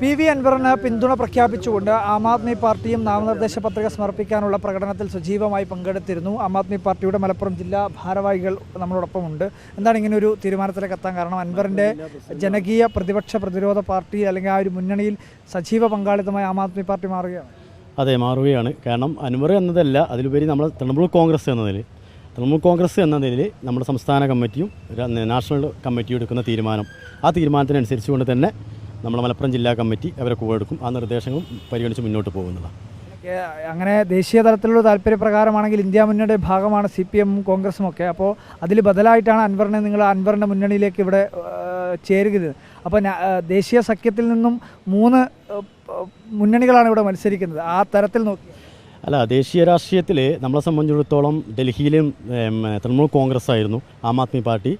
P V അൻവറിന് പിന്തുണ പ്രഖ്യാപിച്ചുകൊണ്ട് ആം ആദ്മി പാർട്ടിയും നാമനിർദ്ദേശ പത്രിക സമർപ്പിക്കാനുള്ള പ്രകടനത്തിൽ സജീവമായി പങ്കെടുത്തിരുന്നു. ആം ആദ്മി പാർട്ടിയുടെ മലപ്പുറം ജില്ലാ ഭാരവാഹികൾ നമ്മളോടൊപ്പമുണ്ട്. എന്താണ് ഇങ്ങനെ ഒരു തീരുമാനത്തിലേക്ക് എത്താൻ കാരണം? അൻവറിന്റെ ജനകീയ പ്രതിപക്ഷ പ്രതിരോധ പാർട്ടി അല്ലെങ്കിൽ ആ ഒരു മുന്നണിയിൽ സജീവ പങ്കാളിത്തമായി ആം ആദ്മി പാർട്ടി മാറുകയാണ്. അതെ മാറുകയാണ്. കാരണം അൻവർ എന്നതല്ല അതിലുപരി നമ്മൾ തൃണമൂൽ കോൺഗ്രസ് എന്നതിൽ തൃണമൂൽ കോൺഗ്രസ് എന്ന നിലയിൽ നമ്മുടെ സംസ്ഥാന കമ്മിറ്റിയും നാഷണൽ കമ്മിറ്റിയും എടുക്കുന്ന തീരുമാനം. ആ തീരുമാനത്തിനനുസരിച്ചുകൊണ്ട് തന്നെ നമ്മുടെ മലപ്പുറം ജില്ലാ കമ്മിറ്റി അവരെ കൂടെ എടുക്കും ആ നിർദ്ദേശങ്ങളും പരിഗണിച്ച് മുന്നോട്ട് പോകുന്നതാണ്. അങ്ങനെ ദേശീയ തലത്തിലുള്ള താല്പര്യപ്രകാരമാണെങ്കിൽ ഇന്ത്യ മുന്നണിയുടെ ഭാഗമാണ് സി പി എമ്മും കോൺഗ്രസും ഒക്കെ. അപ്പോൾ അതിൽ ബദലായിട്ടാണ് അൻവറിനെ നിങ്ങൾ അൻവറിന്റെ മുന്നണിയിലേക്ക് ഇവിടെ ചേരുകയത്. അപ്പോൾ ദേശീയ സഖ്യത്തിൽ നിന്നും മൂന്ന് മുന്നണികളാണ് ഇവിടെ മത്സരിക്കുന്നത്. ആ തരത്തിൽ നോക്കി. അല്ല ദേശീയ രാഷ്ട്രീയത്തിൽ നമ്മളെ സംബന്ധിച്ചിടത്തോളം ഡൽഹിയിലും തൃണമൂൽ കോൺഗ്രസ് ആയിരുന്നു ആം ആദ്മി പാർട്ടി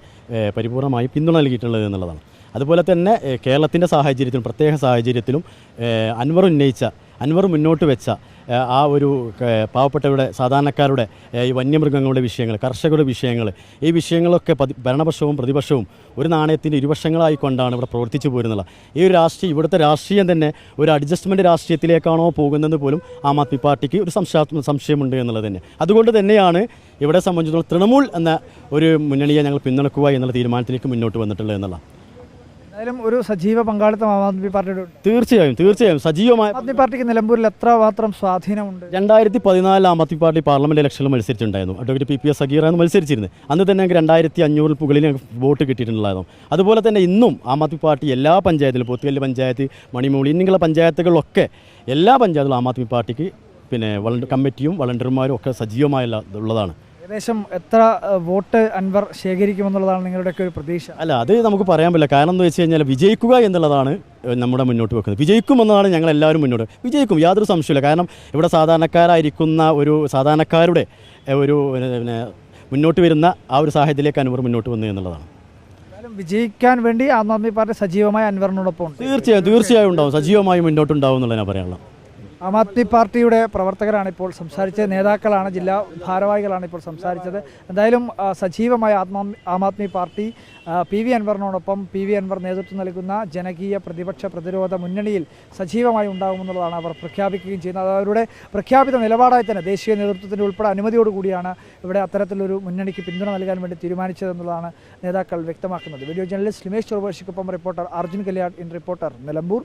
പരിപൂർണമായി പിന്തുണ നൽകിയിട്ടുള്ളത് എന്നുള്ളതാണ്. അതുപോലെ തന്നെ കേരളത്തിന്റെ സാഹചര്യത്തിലും പ്രത്യേക സാഹചര്യത്തിലും അൻവർ ഉന്നയിച്ച അൻവർ മുന്നോട്ട് വെച്ച ആ ഒരു പാവപ്പെട്ടവരുടെ സാധാരണക്കാരുടെ ഈ വന്യമൃഗങ്ങളുടെ വിഷയങ്ങൾ കർഷകരുടെ വിഷയങ്ങൾ ഈ വിഷയങ്ങളൊക്കെ ഭരണപക്ഷവും പ്രതിപക്ഷവും ഒരു നാണയത്തിന്റെ ഇരുവശങ്ങളായിക്കൊണ്ടാണ് ഇവിടെ പ്രവർത്തിച്ചു പോരുന്നത്. ഈ ഒരു രാഷ്ട്രീയം ഇവിടുത്തെ രാഷ്ട്രീയം തന്നെ ഒരു അഡ്ജസ്റ്റ്മെന്റ് രാഷ്ട്രീയത്തിലേക്കാണോ പോകുന്നത് പോലും ആം ആദ്മി പാർട്ടിക്ക് ഒരു സംശയ സംശയമുണ്ട് എന്നുള്ളത് തന്നെ. അതുകൊണ്ട് തന്നെയാണ് ഇവിടെ സംബന്ധിച്ചിടത്തോളം തൃണമൂൽ എന്ന ഒരു മുന്നണിയെ ഞങ്ങൾ പിന്തുണക്കുക എന്നുള്ള തീരുമാനത്തിലേക്ക് മുന്നോട്ട് വന്നിട്ടുള്ളത് എന്നുള്ള എന്തായാലും ഒരു സജീവ പങ്കാളിത്തം ആം ആദ്മി പാർട്ടിയുടെ ഉണ്ട് തീർച്ചയായും തീർച്ചയായും. സജീവമായി ആദ്മി പാർട്ടിക്ക് നിലമ്പൂരിൽ എത്ര മാത്രം സ്വാധീനമുണ്ട്? രണ്ടായിരത്തി പതിനാലിൽ ആം ആദ്മി പാർട്ടി പാർലമെന്റ് ഇലക്ഷനിൽ മത്സരിച്ചിട്ടുണ്ടായിരുന്നു അഡ്വക്കേറ്റ് പി പി എസ് സഗീറാണ് മത്സരിച്ചിരുന്നത്. അന്ന് തന്നെ ഞങ്ങൾക്ക് രണ്ടായിരത്തി അഞ്ഞൂറിൽ മുകളിൽ ഞങ്ങൾക്ക് വോട്ട് കിട്ടിയിട്ടുണ്ടായിരുന്നു. അതുപോലെ തന്നെ ഇന്നും ആം ആദ്മി പാർട്ടി എല്ലാ പഞ്ചായത്തിലും പോത്തുകല്ല് പഞ്ചായത്ത് മണിമൂളി എന്നിങ്ങനെയുള്ള പഞ്ചായത്തുകളിലൊക്കെ എല്ലാ പഞ്ചായത്തിലും ആം ആദ്മി പാർട്ടിക്ക് പിന്നെ കമ്മിറ്റിയും വളണ്ടിയർമാരും ഒക്കെ സജീവമായ ഉള്ളതാണ്. ഏകദേശം എത്ര വോട്ട് അൻവർ ശേഖരിക്കുമെന്നുള്ളതാണ് നിങ്ങളുടെയൊക്കെ ഒരു പ്രതീക്ഷ? അല്ല അത് നമുക്ക് പറയാൻ പറ്റില്ല. കാരണം എന്ന് വെച്ച് കഴിഞ്ഞാൽ വിജയിക്കുക എന്നുള്ളതാണ് നമ്മുടെ മുന്നോട്ട് വെക്കുന്നത്. വിജയിക്കുമെന്നതാണ് ഞങ്ങൾ എല്ലാവരും മുന്നോട്ട് വിജയിക്കും യാതൊരു സംശയമില്ല കാരണം ഇവിടെ സാധാരണക്കാരായിരിക്കുന്ന ഒരു സാധാരണക്കാരുടെ ഒരു പിന്നെ മുന്നോട്ട് വരുന്ന ആ ഒരു സാഹചര്യത്തിലേക്ക് അൻവർ മുന്നോട്ട് വന്നു എന്നുള്ളതാണ്. വിജയിക്കാൻ വേണ്ടി ആം ആദ്മി പാർട്ടി സജീവമായി അൻവറിനോടൊപ്പം തീർച്ചയായും തീർച്ചയായും ഉണ്ടാവും. സജീവമായി മുന്നോട്ടുണ്ടാവും എന്നുള്ളതിനാണ് പറയാനുള്ളത്. ആം ആദ്മി പാർട്ടിയുടെ പ്രവർത്തകരാണ് ഇപ്പോൾ സംസാരിച്ചത്. നേതാക്കളാണ് ജില്ലാ ഭാരവാഹികളാണ് ഇപ്പോൾ സംസാരിച്ചത്. എന്തായാലും സജീവമായ ആത്മാ Aam Aadmi party P V അൻവറിനോടൊപ്പം P V Anvar നേതൃത്വം നൽകുന്ന ജനകീയ പ്രതിപക്ഷ പ്രതിരോധ മുന്നണിയിൽ സജീവമായി ഉണ്ടാകുമെന്നുള്ളതാണ് അവർ പ്രഖ്യാപിക്കുകയും ചെയ്യുന്നത്. അവരുടെ പ്രഖ്യാപിത നിലപാടായി തന്നെ ദേശീയ നേതൃത്വത്തിന്റെ ഉൾപ്പെടെ അനുമതിയോടുകൂടിയാണ് ഇവിടെ അത്തരത്തിലൊരു മുന്നണിക്ക് പിന്തുണ നൽകാൻ വേണ്ടി തീരുമാനിച്ചതെന്നുള്ളതാണ് നേതാക്കൾ വ്യക്തമാക്കുന്നത്. Video journalist Limesh ചൊറുബർഷിക്കൊപ്പം reporter Arjun Kalyan in reporter Nilambur.